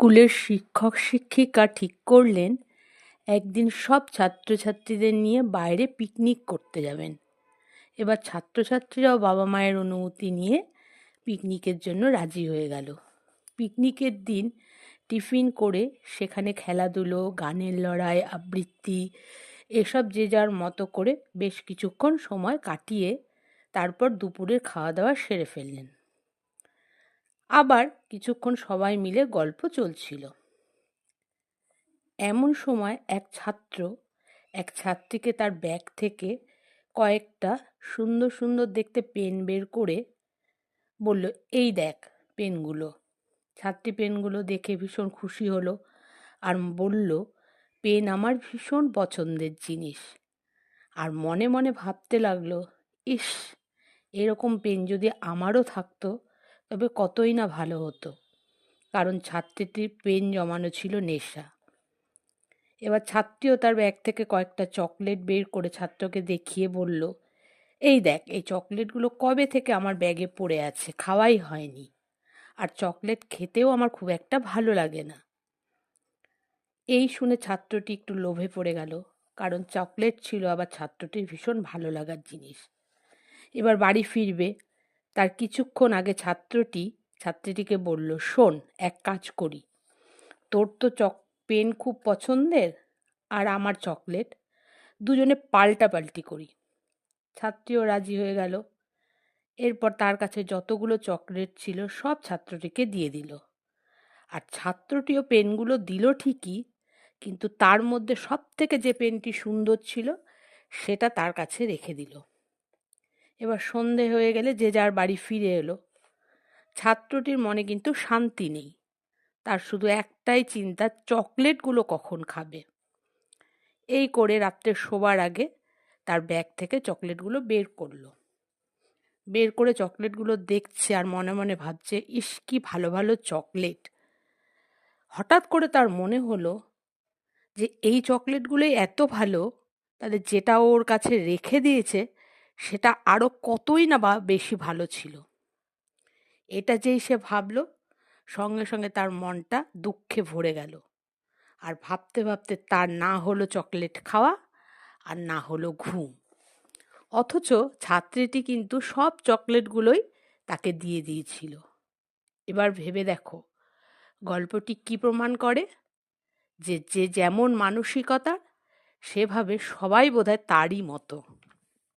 স্কুলের শিক্ষক, শিক্ষিকা ঠিক করলেন, একদিন সব ছাত্রছাত্রীদের নিয়ে বাইরে পিকনিক করতে যাবেন। এবার ছাত্রছাত্রীরাও বাবা মায়ের অনুমতি নিয়ে পিকনিকের জন্য রাজি হয়ে গেল। পিকনিকের দিন টিফিন করে সেখানে খেলাধুলো, গানের লড়াই, আবৃত্তি, এসব যে যার মতো করে বেশ কিছুক্ষণ সময় কাটিয়ে তারপর দুপুরের খাওয়া দাওয়া সেরে ফেললেন। আবার কিছুক্ষণ সবাই মিলে গল্প চলছিল। এমন সময় এক ছাত্র, এক ছাত্রীকে তার ব্যাগ থেকে কয়েকটা সুন্দর সুন্দর দেখতে পেন বের করে বলল, এই দেখ পেনগুলো। ছাত্রী পেনগুলো দেখে ভীষণ খুশি হলো আর বলল, পেন আমার ভীষণ পছন্দের জিনিস। আর মনে মনে ভাবতে লাগল, ইস, এরকম পেন যদি আমারও থাকতো তবে কতই না ভালো হতো। কারণ ছাত্রীটির পেন জমানো ছিল নেশা। এবার ছাত্রীও তার ব্যাগ থেকে কয়েকটা চকলেট বের করে ছাত্রকে দেখিয়ে বলল, এই দেখ, এই চকলেটগুলো কবে থেকে আমার ব্যাগে পড়ে আছে? খাওয়াই হয়নি। আর চকলেট খেতেও আমার খুব একটা ভালো লাগে না। এই শুনে ছাত্রটি একটু লোভে পড়ে গেল, কারণ চকলেট ছিল, আবার ছাত্রটির ভীষণ ভালো লাগার জিনিস। এবার বাড়ি ফিরবে তার কিছুক্ষণ আগে ছাত্রটি, ছাত্রীটিকে বলল, শোন, এক কাজ করি। তোর তো চক, পেন খুব পছন্দের আর আমার চকলেট। দুজনে পাল্টাপাল্টি করি। ছাত্রীও রাজি হয়ে গেল। এরপর তার কাছে যতগুলো চকলেট ছিল, সব ছাত্রটিকে দিয়ে দিল। আর ছাত্রটিও পেনগুলো দিল ঠিকই, কিন্তু তার মধ্যে সব থেকে যে পেনটি সুন্দর ছিল, সেটা তার কাছে রেখে দিল। এবার সন্ধে হয়ে গেলে যে যার বাড়ি ফিরে এলো। ছাত্রটির মনে কিন্তু শান্তি নেই। তার শুধু একটাই চিন্তা, চকলেটগুলো কখন খাবে? এই করে রাত্রে শোবার আগে তার ব্যাগ থেকে চকলেটগুলো বের করল। বের করে চকলেটগুলো দেখছে আর মনে মনে ভাবছে, ইস, কি ভালো ভালো চকলেট। হঠাৎ করে তার মনে হলো যে, এই চকলেটগুলোই এত ভালো, তাহলে যেটা ওর কাছে রেখে দিয়েছে সেটা আরও কতই না বা বেশি ভালো ছিল। এটা যেই সে ভাবল, সঙ্গে সঙ্গে তার মনটা দুঃখে ভরে গেল। আর ভাবতে ভাবতে তার না হলো চকলেট খাওয়া আর না হলো ঘুম। অথচ ছাত্রীটি কিন্তু সব চকলেটগুলোই তাকে দিয়ে দিয়েছিল। এবার ভেবে দেখো, গল্পটি কি প্রমাণ করে? যে যে যেমন মানসিকতা, সেভাবে সবাই বোধহয় তারই মতো।